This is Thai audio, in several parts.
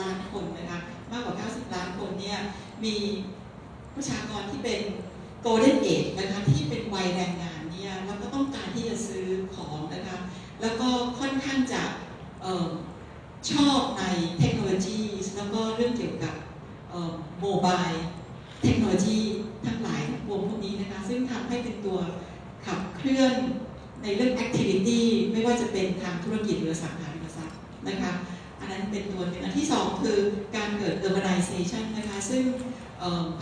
ล้านคนนะคะมากกว่า 90 ล้านคนเนี่ยมีประชากรที่เป็น golden age นะคะที่เป็นวัยแรงงานเนี่ยแล้วก็ต้องการที่จะซื้อของนะคะแล้วก็ค่อนข้างจะออชอบในเทคโนโลยีแล้วก็เรื่องเกี่ยวกับโมบายเทคโนโลยีทั้งหลายทั้งปวงพวกนี้นะคะซึ่งทำให้เป็นตัวขับเคลื่อนในเรื่อง activity ไม่ว่าจะเป็นทางธุรกิจหรือสังหาริมทรัพย์นะคะ เป็นตัวหนึ่งอันที่สองคือการเกิด urbanization นะคะ ซึ่ง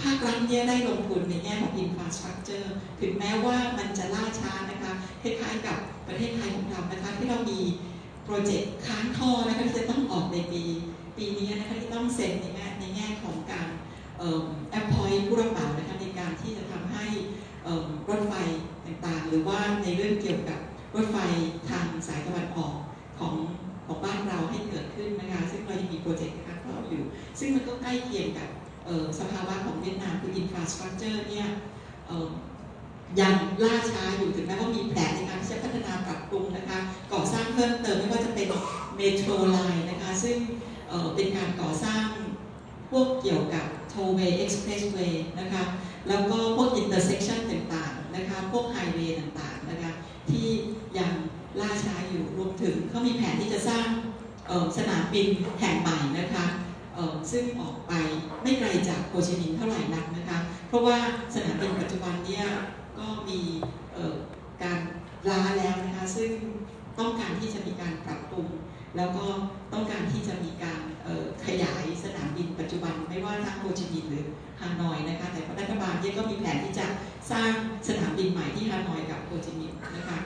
ภาครัฐเนี่ยได้ลงทุนในแง่ของ infrastructure ถึงแม้ว่ามันจะล่าช้านะคะคล้ายๆกับประเทศไทยของเรานะคะที่เรามีโปรเจกต์ค้างท่อนะคะที่จะต้องออกในปี ปีนี้นะคะที่ต้องเซ็นในแง่ในแง่ของการ สภาวะของเวียดนามคือ infrastructure เนี่ยออยังล่าช้าอยู่ถึงแม้ว่ามีแผนในการที่จะพัฒนาปรับปรุงนะคะก่อสร้างเพิ่มเติมไม่ว่าจะเป็นเมโทรไลน์นะคะซึ่งเออเป็นการก่อสร้างพวกเกี่ยวกับโทเวย์เอ็กซ์เพรสเวย์นะคะแล้วก็พวกอินเตอร์เซ็กชันต่างๆนะคะพวกไฮเวย์ต่างๆนะคะที่ยังล่าช้าอยู่รวมถึงเขามีแผนที่จะสร้างออสนามบินแห่งใหม่นะคะ ซึ่งออกไปไม่ไกลจากโฮจิมินเท่าไหร่นักนะคะ เพราะว่าสนามบินปัจจุบันเนี่ยก็มีการล้าแล้วนะคะ ซึ่งต้องการที่จะมีการปรับปรุงแล้วก็ต้องการที่จะมีการขยายสนามบินปัจจุบันไม่ว่าทั้งโฮจิมินห์หรือฮานอยนะคะ แต่รัฐบาลเนี่ยก็มีแผนที่จะสร้างสนามบินใหม่ที่ฮานอยกับโฮจิมินห์นะคะ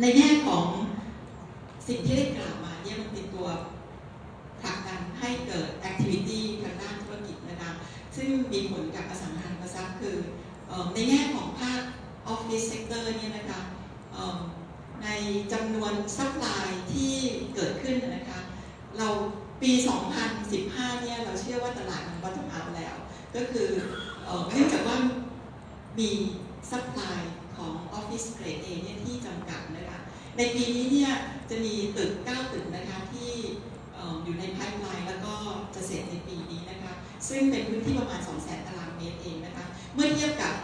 ในแง่ของสิ่งที่ได้กล่าวมาเนี่ยมันเป็นตัวผลักดันให้เกิด activity ทางด้านธุรกิจนะคะ ซึ่ง มีผลกับอสังหาริมทรัพย์คือในแง่ของภาคออฟฟิศเซกเตอร์เนี่ยนะคะในจำนวนซัพพลายที่เกิดขึ้นนะคะเราปี 2015 เนี่ยเราเชื่อว่าตลาดมัน bottom out แล้ว ก็คือเนื่องจากว่ามีซัพพลายของออฟฟิศเกรด A เนี่ยที่จำกัดนะคะในปีนี้เนี่ยจะมีตึก 9 ตึกนะคะ อยู่ในไพ p e ไลน์แล้วก็จะเสร็จในปีนี้นะคะ ซึ่งเป็นพื้นที่ประมาณ 200,000ตารางเมตรเองนะคะ เมื่อเทียบกับ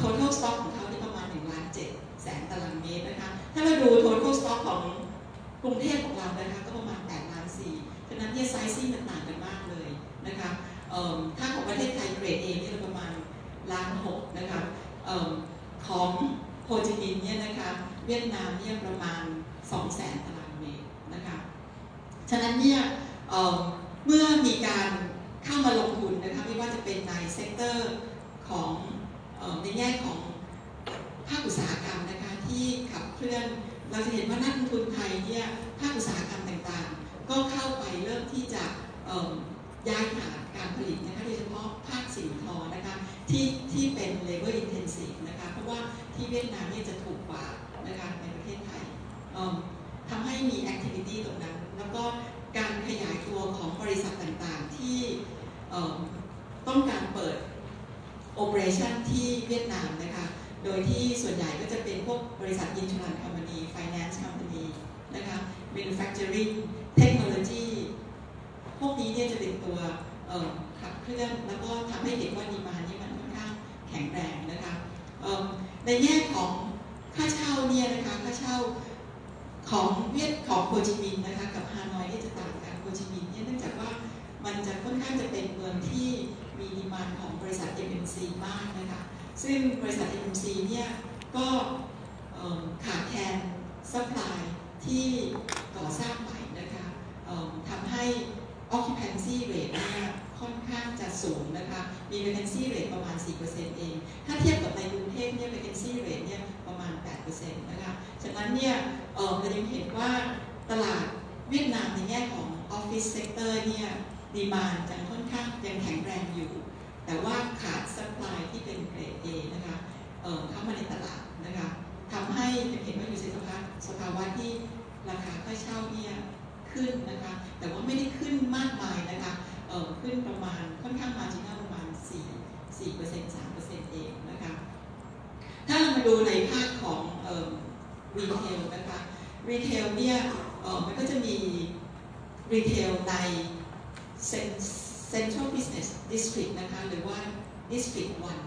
total stock ของเขาที่ประมาณ1ล้าน7แสนตารางเมตรนะคะ ถ้าเราดู total stock ของกรุงเทพของเรานะคะก็ประมาณ8ล้าน4ฉะนั้นเนี่ยไซซิ่งมันต่างกันมากเลยนะคะเอิ่มถ้าของประเทศไทยเกรด A เนี่ยประมาณล้าน6นะคะเอิ่มของโฮจิมินห์เนี่ยนะคะเวียดนามเนี่ยประมาณ2แสนตารางเมตรนะคะ ฉะนั้นเนี่ยเมเมื่อมีการเข้ามาลงทุนนะคะไม่ว่าจะเป็นในเซกเตอร์ของอในแง่ของภาคอุตสาหกรรมนะคะที่ขับเคลื่อนเราจะเห็นว่านักลงทุนไทยเนี่ยภาคอุตสาหกรรมต่างๆ ก็เข้าไปเริ่มที่จะย้ายฐานการผลิตนะคะโดยเฉพาะภาคสินทอนะคะที่ที่เป็น labor intensive นะคะเพราะว่าที่เวียดนามเนี่ยจะถูกกว่านะคะในประเทศไทย ทำให้มี activity ตรงนั้น แล้วก็การขยายตัวของบริษัทต่างๆ ที่ต้องการเปิด operation ที่เวียดนามนะคะ โดยที่ส่วนใหญ่ก็จะเป็นพวกบริษัท insurance company finance company นะคะ manufacturing technology พวกนี้เนี่ยจะเป็นตัวขับเคลื่อนแล้วก็ทำให้เห็นว่าดีมานี่มันค่อนข้างแข็งแรงนะคะในแง่ของค่าเช่าเนี่ยนะคะค่าเช่า ของเวียดของโฮจิมินห์นะคะกับฮานอยนี่จะต่างกันโฮจิมินห์เนี่ยเนื่องจากว่ามันจะค่อนข้างจะเป็นเมืองที่มีดีมานของบริษัท MNC มากนะคะซึ่งบริษัท MNC เนี่ยก็เอิ่มขาดแคลนซัพพลายที่ก่อสร้างใหม่นะคะเอิ่มทำให้ occupancy rate เนี่ยค่อนข้างจะสู งนะคะ มี vacancy rate ประมาณ 4%เอง ถ้าเทียบกับในกรุงเทพเนี่ย vacancy rate เนี่ยประมาณ 8%นะคะ ฉะนั้นเนี่ยเออเรายังเห็นว่าตลาดเวียดนามในแง่ของ office sector เนี่ยดีมานจะค่อนข้างยังแข็งแรงอยู่ แต่ว่าขาด supply ที่เป็นเกรด A นะคะเออเข้ามาในตลาดนะคะทำให้ยังเห็นว่าอยู่ในสภาพสภาวะที่ราคาค่าเช่าเนี่ยขึ้นนะคะ แต่ว่าไม่ได้ขึ้นมากมายนะคะ ขึ้นประมาณค่อนข้างมาจิน่าประมาณ 4 4% 3%เองนะคะถ้าเรามาดูในภาคของเอ่อรีเทลนะคะรีเทลเนี่ยเอ่อมันก็จะมีรีเทลใน Central Business District นะคะหรือว่า District 1